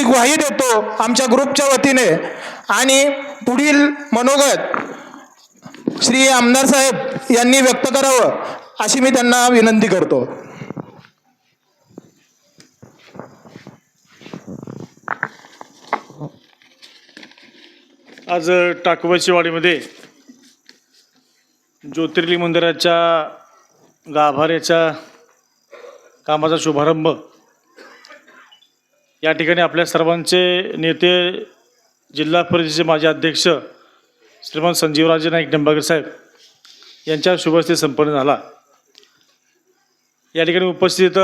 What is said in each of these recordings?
अशी ग्वाही देतो आमच्या ग्रुपच्या वतीने. आणि पुढील मनोगत श्री आमदार साहेब यांनी व्यक्त करावं अशी मी त्यांना विनंती करतो. आज टाकवाची वाडीमध्ये ज्योतिर्लिंग मंदिराच्या गाभाऱ्याच्या कामाचा शुभारंभ या ठिकाणी आपल्या सर्वांचे नेते जिल्हा परिषदेचे माजी अध्यक्ष श्रीमान संजीवराजे नाईक निंबाळकर साहेब यांच्या शुभस्ते संपन्न झाला. या ठिकाणी उपस्थित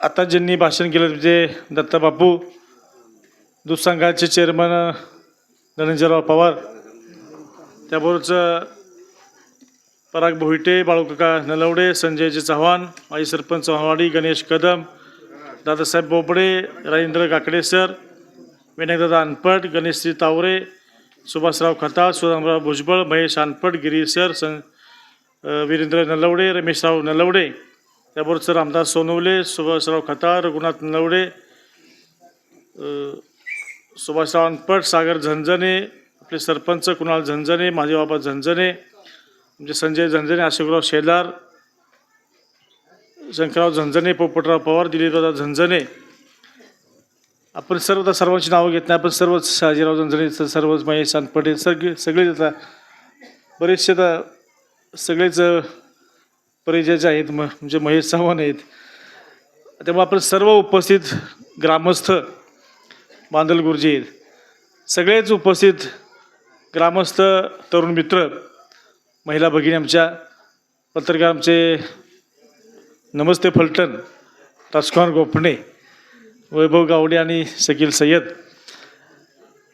आता ज्यांनी भाषण केलं म्हणजे दत्ताबापू दूध संघाचे चेअरमन धनंजयराव पवार त्याबरोबरच पराग भोईटे बाळूकाका नलवडे संजयजी चव्हाण माजी सरपंच चव्हाणवाडी गणेश कदम दादासाहेब बोबडे राजेंद्र काकडे सर विनायकदादा अनपट गणेशश्री तावरे सुभाषराव खताळ सुदामराव भुजबळ महेश अनपट गिरी सर सं वीरेंद्र नलवडे रमेशराव नलवडे त्याबरोबर सर रामदास सोनवले सुभाषराव खताळ रघुनाथ नलवडे सुभाषराव अनपट सागर झंझणे आपले सरपंच कुणाल झंझणे माझे बाबा झंझणे म्हणजे संजय झंझणे आशिकराव शेलार शंकरराव झंझणे पोपटराव पवार दिलीपदादा झंझणे आपण सर्व आता सर्वांची नावं घेत नाही. आपण सर्वच शहाजीराव झंझणे सर्वच महेश सानपटे सगळे सगळेच आता बरेचसे आता सगळेच परिचयाचे आहेत. म म्हणजे महेश चव्हाण आहेत. त्यामुळे आपण सर्व उपस्थित ग्रामस्थ बांधल गुरुजी आहेत. सगळेच उपस्थित ग्रामस्थ तरुण मित्र महिला भगिनी आमच्या पत्रकार आमचे नमस्ते फलटण राजकुमार गोपणे वैभव गावडे आणि शकील सय्यद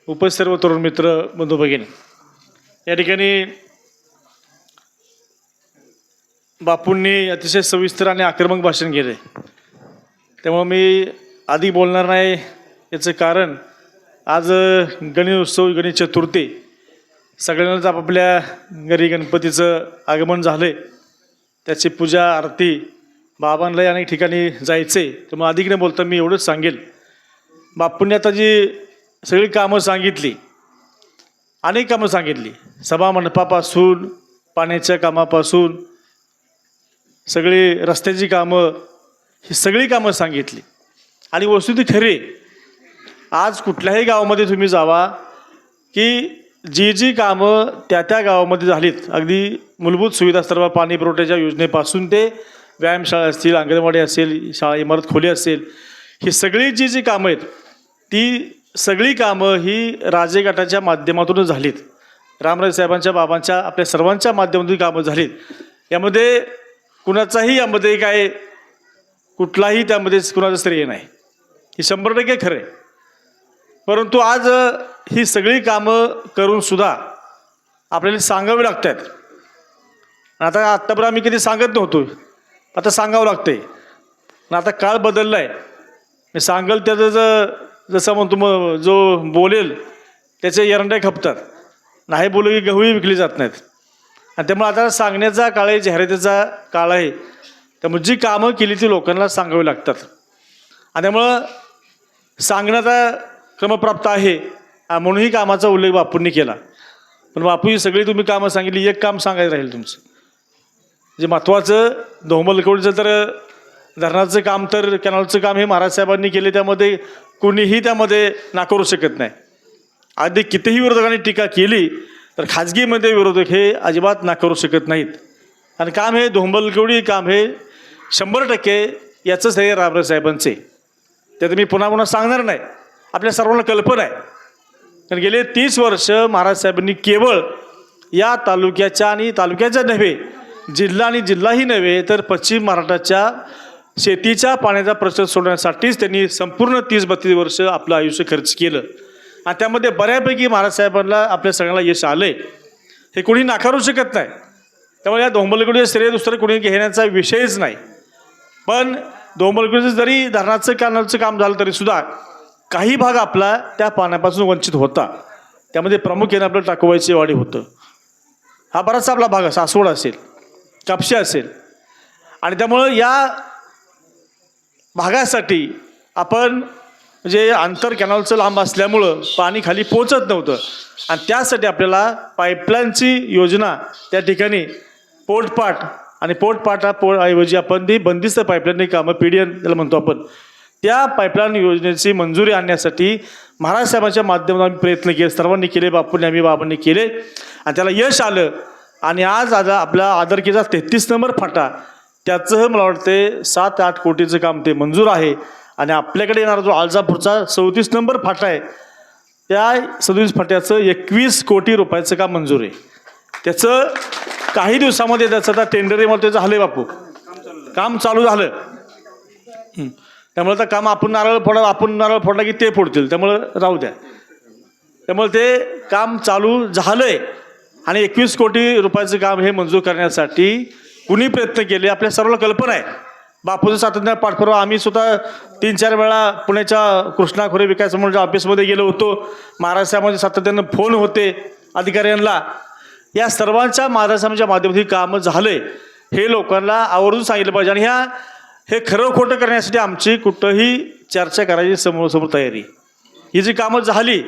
उपस्थित सर्व तरुण मित्र बंधू भगिनी. या ठिकाणी बापूंनी अतिशय सविस्तर आणि आक्रमक भाषण केले. त्यामुळं मी आधी बोलणार नाही याचं कारण आज गणेश उत्सव गणेश चतुर्थी सगळ्यांनाच आपापल्या घरी गणपतीचं आगमन झालं आहे त्याची पूजा आरती बाबांनाही अनेक ठिकाणी जायचं. आहे मग अधिक न बोलता मी एवढंच सांगेल. बापूंनी आता जी सगळी कामं सांगितली अनेक कामं सांगितली. सभा मंडपापासून पाण्याच्या कामापासून सगळी रस्त्याची कामं ही सगळी कामं सांगितली. आणि वस्तुती खरी आज कुठल्याही गावामध्ये तुम्ही जावा की जी जी कामं त्या त्या गावामध्ये झालीत. अगदी मूलभूत सुविधा सर्व पाणी पुरवठ्याच्या योजनेपासून ते व्यायामशाळा असतील अंगणवाडी असेल शाळा इमारत खोली असेल ही सगळी जी जी कामं आहेत ती सगळी कामं ही राजे गटाच्या माध्यमातूनच झालीत. रामराज साहेबांच्या बाबांच्या आपल्या सर्वांच्या माध्यमातून कामं झालीत. यामध्ये कुणाचाही यामध्ये काय कुठलाही त्यामध्ये कुणाचं श्रेय नाही. हे शंभर टक्के खरं आहे. परंतु आज ही सगळी कामं करून सुद्धा आपल्याला सांगावी लागत आहेत आता आत्तापर्यंत आम्ही कधी सांगत नव्हतो. आता सांगावं लागतंय. आणि आता काळ बदलला आहे मी सांगल त्याचं जर जसं म्हणतो मग जो बोलेल त्याचे एरंडे खपतात. नाही बोलू की गहूही विकली जात नाहीत. आणि त्यामुळे आता सांगण्याचा काळ आहे जाहिरातीचा काळ आहे. त्यामुळे जी कामं केली ती लोकांना सांगावी लागतात. आणि त्यामुळं सांगण्याचा क्रमप्राप्त आहे. म्हणूनही कामाचा उल्लेख बापूंनी केला. पण बापू ही सगळी तुम्ही कामं सांगितली एक काम सांगायचं राहील तुमचं. जे महत्त्वाचं धोमलकोडचं तर धरणाचं काम तर कॅनॉलचं काम हे महाराज साहेबांनी केले त्यामध्ये कोणीही त्यामध्ये नाकारू शकत नाही. आधी कितीही विरोधकांनी टीका केली तर खाजगीमध्ये विरोधक हे अजिबात नाकारू शकत नाहीत. आणि काम हे धोंबलकेवडी काम हे शंभर टक्के याचंच हे रामराज साहेबांचे. त्यात मी पुन्हा पुन्हा सांगणार नाही. आपल्या सर्वांना कल्पना आहे. कारण गेले तीस वर्ष महाराज साहेबांनी केवळ या तालुक्याच्या आणि तालुक्याच्या नव्हे जिल्हा आणि जिल्हाही नव्हे तर पश्चिम महाराष्ट्राच्या शेतीच्या पाण्याचा प्रश्न सोडवण्यासाठीच त्यांनी संपूर्ण तीस बत्तीस वर्ष आपलं आयुष्य खर्च केलं. आणि त्यामध्ये बऱ्यापैकी महाराज साहेबांना आपल्या सगळ्यांना यश आलं हे कोणी नाकारू शकत नाही. त्यामुळे या दोंबलकडे श्रेय दुसरं कोणी घेण्याचा विषयच नाही. पण दोंबलकडे जरी धरणाचं कॅनलचं काम झालं तरी सुद्धा काही भाग आपला त्या पाण्यापासून वंचित होता. त्यामध्ये प्रामुख्याने आपलं टाकवायची वाडी होतं. हा बराचसा आपला भाग असा सासवड असेल. कापशी असेल. आणि त्यामुळं या भागासाठी आपण म्हणजे अंतर कॅनॉलचं लांब असल्यामुळं पाणी खाली पोचत नव्हतं. आणि त्यासाठी आपल्याला पाईपलाईनची योजना त्या ठिकाणी पोटपाट आणि पोटपाटा पोऐवजी आपण ती बंदिस्त पाईपलाईन कामं पी डी एन त्याला म्हणतो आपण. त्या पाईपलाईन योजनेची मंजुरी आणण्यासाठी महाराज साहेबांच्या माध्यमातून आम्ही प्रयत्न केले. सर्वांनी केले बापूंनी आम्ही बाबांनी केले. आणि त्याला यश आलं. आणि आज आज आपला आदरकीचा तेहतीस नंबर फाटा. त्याचं मला वाटते सात आठ कोटीचं काम ते मंजूर आहे. आणि आपल्याकडे येणारा जो आळजापूरचा चौतीस नंबर फाटा आहे त्या सव्वीस फाट्याचं एकवीस कोटी रुपयाचं काम मंजूर आहे. त्याचं काही दिवसामध्ये त्याचं आता टेंडरीमध्ये झालं बापू. काम चालू झालं. त्यामुळे आता काम आपण नारळ फोडा आपण नारळ फोडला की ते फोडतील. त्यामुळं राहू द्या. त्यामुळे ते काम चालू झालंय. आणि एकवीस कोटी रुपयाचं काम हे मंजूर करण्यासाठी कुणी प्रयत्न केले आपल्या सर्वांना कल्पना आहे. बापूचं सातत्याने पाठपुरावा आम्ही सुद्धा तीन चार वेळा पुण्याच्या कृष्णा खोरे विकास मंडळाच्या ऑफिसमध्ये गेलो होतो. महाराष्ट्रामध्ये सातत्यानं फोन होते अधिकाऱ्यांना. या सर्वांच्या महाराज माध्यमातून कामं झाले हे लोकांना आवर्जून सांगितलं पाहिजे आणि ह्या हे खरं खोटं करण्यासाठी आमची कुठंही चर्चा करायची समोर समोर तयारी. ही जी कामं झाली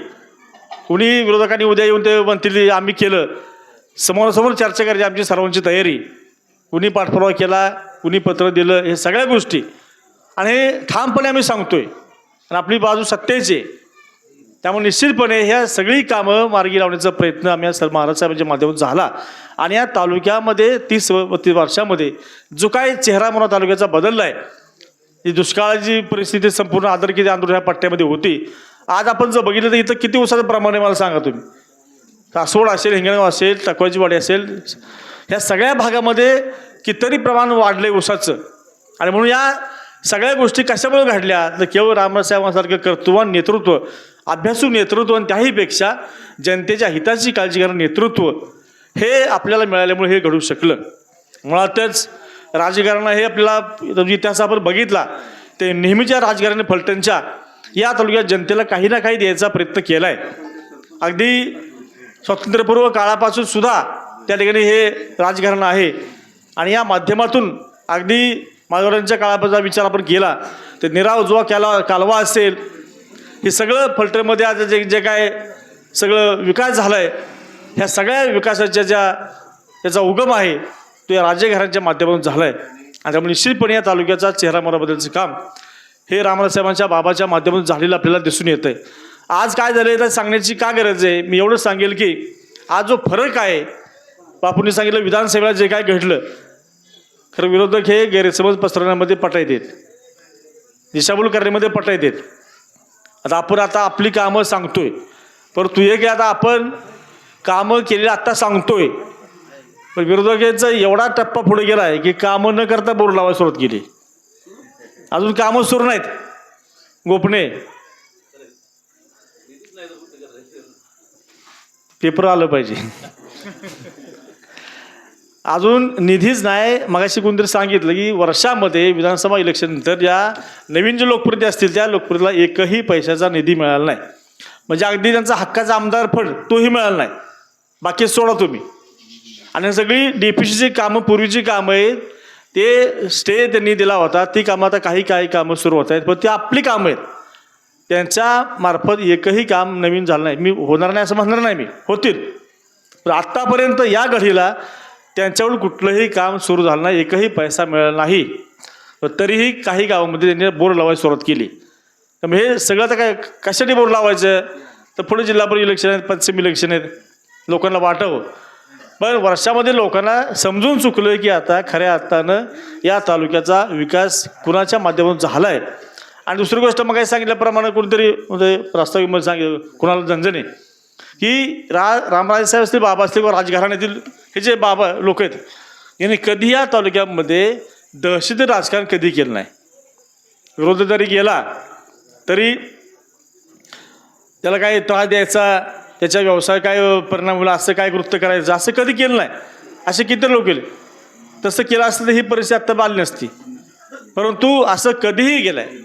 कुणी विरोधकांनी उद्या येऊन ते म्हणतील आम्ही केलं. समोरासमोर चर्चा करायची आमची सर्वांची तयारी. कुणी पाठपुरावा केला कुणी पत्र दिलं हे सगळ्या गोष्टी. आणि हे ठामपणे आम्ही सांगतोय. आणि आपली बाजू सत्तेची आहे. त्यामुळे निश्चितपणे ह्या सगळी कामं मार्गी लावण्याचा प्रयत्न आम्ही सर महाराज साहेबांच्या माध्यमातून झाला. आणि या तालुक्यामध्ये तीस बत्तीस वर्षामध्ये जो काय चेहरा म्हणून तालुक्याचा बदलला आहे ही दुष्काळाची परिस्थिती संपूर्ण आदर किती आंदोलन ह्या पट्ट्यामध्ये होती. आज आपण जर बघितलं तर इथं किती उसाचं प्रमाण आहे मला सांगा तुम्ही. कासोड असेल हिंगणगाव असेल टकवाजीवाडी असेल ह्या सगळ्या भागामध्ये कितीतरी प्रमाण वाढलं आहे उसाचं आणि म्हणून या सगळ्या गोष्टी कशामुळे घडल्या? तर केवळ रामरासाहेबांसारखं कर्तृत्वान नेतृत्व अभ्यासू नेतृत्व आणि त्याहीपेक्षा जनतेच्या हिताची काळजी घेणारं नेतृत्व हे आपल्याला मिळाल्यामुळे हे घडू शकलं. मुळातच राजकारण हे आपल्याला इतिहास आपण बघितला ते नेहमीच्या राजकारणी फलटणच्या या तालुक्यात जनतेला काही ना काही द्यायचा प्रयत्न केला आहे अगदी स्वातंत्र्यपूर्व काळापासून सुद्धा त्या ठिकाणी हे राजकारण आहे. आणि या माध्यमातून अगदी माधवरांच्या काळाचा विचार आपण केला तर निराव जुवा केला कालवा असेल हे सगळं फलटणमध्ये आज जे जे काय सगळं विकास झाला आहे ह्या सगळ्या विकासाच्या ज्या त्याचा उगम आहे तो या राज्यघरांच्या माध्यमातून झाला आहे आणि त्यामुळे निश्चितपणे या तालुक्याचा चेहरा मोराबद्दलचं काम हे रामरासाहेबांच्या बाबाच्या माध्यमातून झालेलं आपल्याला दिसून येतं आहे आज काय झालं आहे तर सांगण्याची का गरज आहे? मी एवढं सांगेल की आज जो फरक आहे बापूंनी सांगितलं विधानसभेला जे काय घडलं खरं विरोधक हे गैरसमज पसरवण्यामध्ये पटायत आहेत. दिशाभूल करण्यामध्ये पटायत आहेत. आता आपण आता आपली कामं सांगतोय. परंतु हे की आता आपण कामं केलेली आत्ता सांगतोय. पण विरोधकांचा एवढा टप्पा पुढे गेला आहे की कामं न करता बोर लावायला सुरुवात केली. अजून कामं सुरू नाहीत. गोपणे पेपर आलं पाहिजे. अजून निधीच नाही. मगाशी कोणतरी सांगितलं की वर्षामध्ये विधानसभा इलेक्शननंतर ज्या नवीन जे लोकप्रती असतील त्या लोकप्रतीला एकही पैशाचा निधी मिळाला नाही. म्हणजे अगदी त्यांचा हक्काचा आमदार फंड तोही मिळाला नाही. बाकी सोडा तुम्ही. आणि सगळी डीपीसीची कामं पूर्वीची कामं आहेत. ते स्टे त्यांनी दिला होता. ती कामं आता काही काही कामं सुरू होत आहेत. पण ती आपली कामं आहेत. त्यांच्या मार्फत एकही काम नवीन झालं नाही. मी होणार नाही असं म्हणणार नाही मी. होतील. पण आत्तापर्यंत या घडीला त्यांच्याकडून कुठलंही काम सुरू झालं नाही. एकही पैसा मिळाला नाही. तरीही काही गावामध्ये त्यांनी बोर लावायला सुरुवात केली. तर मग हे सगळं आता काय कशासाठी बोर लावायचं? तर पुढे जिल्हा परिषद इलेक्शन आहेत पंचमी इलेक्शन आहेत. लोकांना वाटवं. पण वर्षामध्ये लोकांना समजून चुकलं की आता खऱ्या अर्थानं या तालुक्याचा विकास कुणाच्या माध्यमातून झाला आहे आणि दुसरी गोष्ट मग काही सांगितल्याप्रमाणे कोणीतरी म्हणजे प्रास्ताविकमध्ये सांगितलं कुणाला झंझणे? की रा रामराजे साहेब असतील बाबा असतील किंवा राजघराण्यातील हे जे बाबा लोक आहेत यांनी कधी या तालुक्यामध्ये दहशत राजकारण कधी केलं नाही? विरोध जरी गेला तरी त्याला काही त्रास द्यायचा त्याच्या व्यवसाय काय परिणाम होईल असं काय कृत्य करायचं? असं कधी केलं नाही. असे किती लोक केले? तसं केलं असतं तर ही परिस्थिती आत्ता आली नसती. परंतु असं कधीही गेलं आहे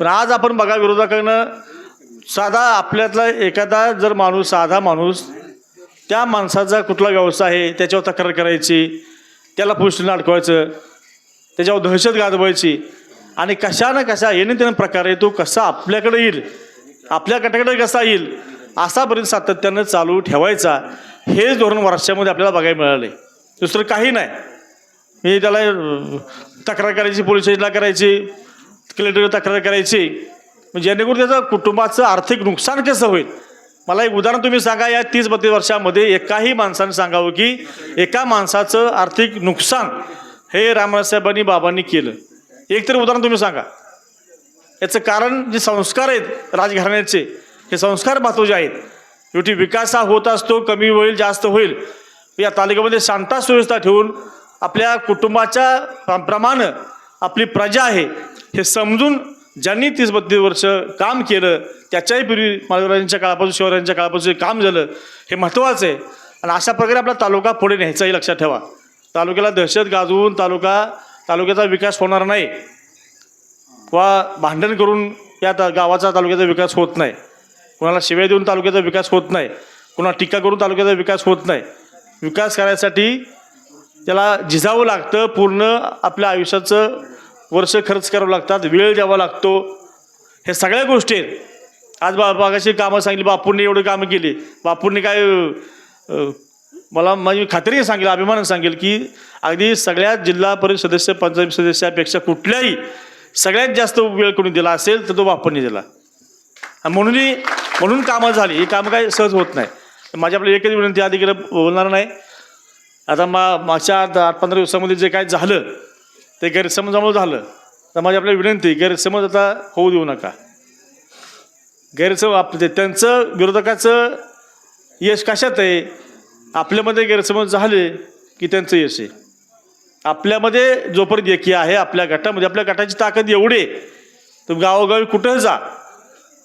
पण आज आपण बघा विरोधकांना साधा आपल्यातला एखादा जर माणूस साधा माणूस त्या माणसाचा कुठला व्यवसाय आहे त्याच्यावर तक्रार करायची त्याला पुष्टीनं अडकवायचं त्याच्यावर दहशत गाजवायची आणि कशा ना कशा येणे त्याने प्रकारे तो कसा आपल्याकडे येईल? आपल्या कसा येईल? असापर्यंत सातत्यानं चालू ठेवायचा हेच धोरण वर्षामध्ये आपल्याला बघायला मिळाले दुसरं काही नाही. मी त्याला तक्रार करायची पोलीस स्टेशनला करायची कलेक्टर तक्रार करायची. मग जेणेकरून त्याचं कुटुंबाचं आर्थिक नुकसान कसं होईल? मला एक उदाहरण तुम्ही सांगा या तीस बत्तीस वर्षामध्ये एकाही माणसाने सांगावं की एका माणसाचं आर्थिक नुकसान हे रामराजसाहेबांनी बाबांनी केलं. एक तरी उदाहरण तुम्ही सांगा. याचं कारण जे संस्कार आहेत राजघराण्याचे हे संस्कार भातोजे आहेत शेवटी विकास हा होत असतो कमी होईल जास्त होईल. या तालुक्यामध्ये शांता सुव्यवस्था ठेवून आपल्या कुटुंबाच्या प्रमाणं प्रमाणे आपली प्रजा आहे हे समजून ज्यांनी तीस बत्तीस वर्ष काम केलं त्याच्याही पूर्वी महाराजांच्या काळापासून शिवरायांच्या काळापासून काम झालं हे महत्त्वाचं आहे. आणि अशा प्रकारे आपला तालुका पुढे न्यायचाही लक्षात ठेवा. तालुक्याला दहशत गाजवून तालुका तालुक्याचा विकास होणार नाही. वा भांडण करून या ता गावाचा तालुक्याचा विकास होत नाही. कोणाला शिव्या देऊन तालुक्याचा विकास होत नाही कोणाला टीका करून तालुक्याचा विकास होत नाही. विकास करायसाठी त्याला झिजावं लागतं पूर्ण आपल्या आयुष्याचं वर्ष खर्च करावं लागतात वेळ द्यावा लागतो. हे सगळ्या गोष्टी आहेत. आज बा बागाशी कामं सांगितली बापूंनी एवढं कामं केली. बापूंनी काय मला माझी खात्रीने सांगेल अभिमानाने सांगेल की अगदी सगळ्यात जिल्हा परिषद सदस्य पंचायत सदस्यापेक्षा कुठल्याही सगळ्यात जास्त वेळ कोणी दिला असेल तर तो बापूंनी दिला. म्हणूनही म्हणून कामं झाली. ही कामं काही सहज होत नाही. माझी आपली एकच विनंती आधी केलं बोलणार नाही. आता मा मागच्या आठ आठ पंधरा दिवसामध्ये जे काय झालं ते गैरसमजामुळे झालं. तर माझी आपल्याला विनंती गैरसमज आता होऊ देऊ नका. गैरसम आप ते- त्यांचं विरोधकाचं यश कशात आहे? आपल्यामध्ये गैरसमज झाले की त्यांचं यश आहे. आपल्यामध्ये जोपर्यंत एकी आहे आपल्या गटामध्ये आपल्या गटाची ताकद एवढी तर गावोगावी कुठं जा?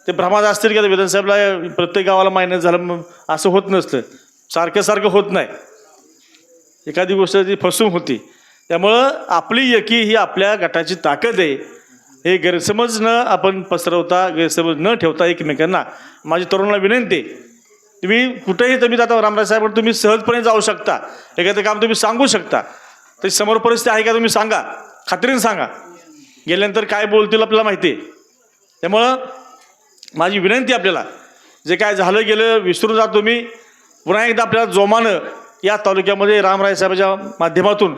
ते भ्रमात असतील का विधानसाहेबला प्रत्येक गावाला मायनस झालं मग असं होत नसतं सारखं सारखं होत नाही. एखादी गोष्ट ती फसवून होती. त्यामुळं आपली यकी ही आपल्या गटाची ताकद आहे. हे गैरसमज न आपण पसरवता गैरसमज न ठेवता एकमेकांना माझी तरुणाला विनंती आहे. तुम्ही कुठेही तुम्ही जाता रामराज साहेब तुम्ही सहजपणे जाऊ शकता. एखादं काम तुम्ही सांगू शकता. तर समोर परिस्थिती आहे का तुम्ही सांगा. खात्रीने सांगा. गेल्यानंतर काय बोलतील आपल्याला माहिती आहे. त्यामुळं माझी विनंती आपल्याला जे काय झालं गेलं विसरून जा तुम्ही. पुन्हा एकदा आपल्याला जोमानं या तालुक्यामध्ये रामराय साहेबाच्या माध्यमातून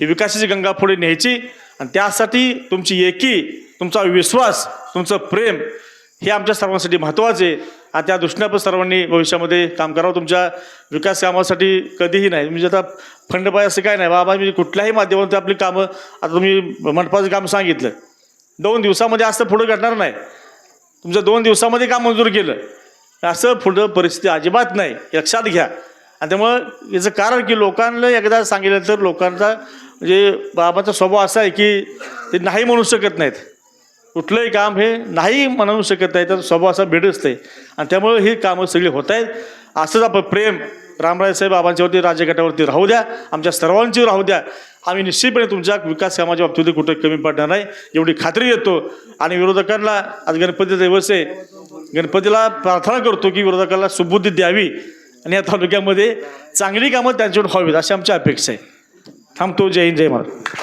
ही विकासाची गंगा पुढे न्यायची. आणि त्यासाठी तुमची एकी तुमचा विश्वास तुमचं प्रेम हे आमच्या सर्वांसाठी महत्त्वाचे आहे. आणि त्या दृष्टीने पण सर्वांनी भविष्यामध्ये काम करावं. तुमच्या विकास कामासाठी कधीही नाही. म्हणजे आता फंड पाय असं काय नाही. बाबा मी कुठल्याही माध्यमातून आपली कामं आता तुम्ही मंडपाचं काम सांगितलं. दोन दिवसामध्ये असं पुढं घडणार नाही. तुमचं दोन दिवसामध्ये काम मंजूर केलं. असं पुढं परिस्थिती अजिबात नाही. लक्षात घ्या. आणि त्यामुळं याचं कारण की लोकांना एकदा सांगितलं तर लोकांचा म्हणजे बाबाचा स्वभाव असा आहे की ते नाही म्हणू शकत नाहीत. कुठलंही काम हे नाही म्हणू शकत नाही तर स्वभाव असा भेटच असते. आणि त्यामुळे ही कामं सगळी होत आहेत. असंच आपण प्रेम रामराय साहेब बाबांच्यावरती राज्यगटावरती राहू द्या. आमच्या सर्वांची राहू द्या. आम्ही निश्चितपणे तुमच्या विकास कामाच्या बाबतीत कुठं कमी पडणार नाही एवढी खात्री देतो. आणि विरोधकांना आज गणपती दिवस आहे. गणपतीला प्रार्थना करतो की विरोधकांना सुबुद्धी द्यावी. आणि या तालुक्यामध्ये चांगली कामं त्यांच्याकडून व्हावीत अशी आमची अपेक्षा आहे. थांबतो. जय हिंद जय महाराज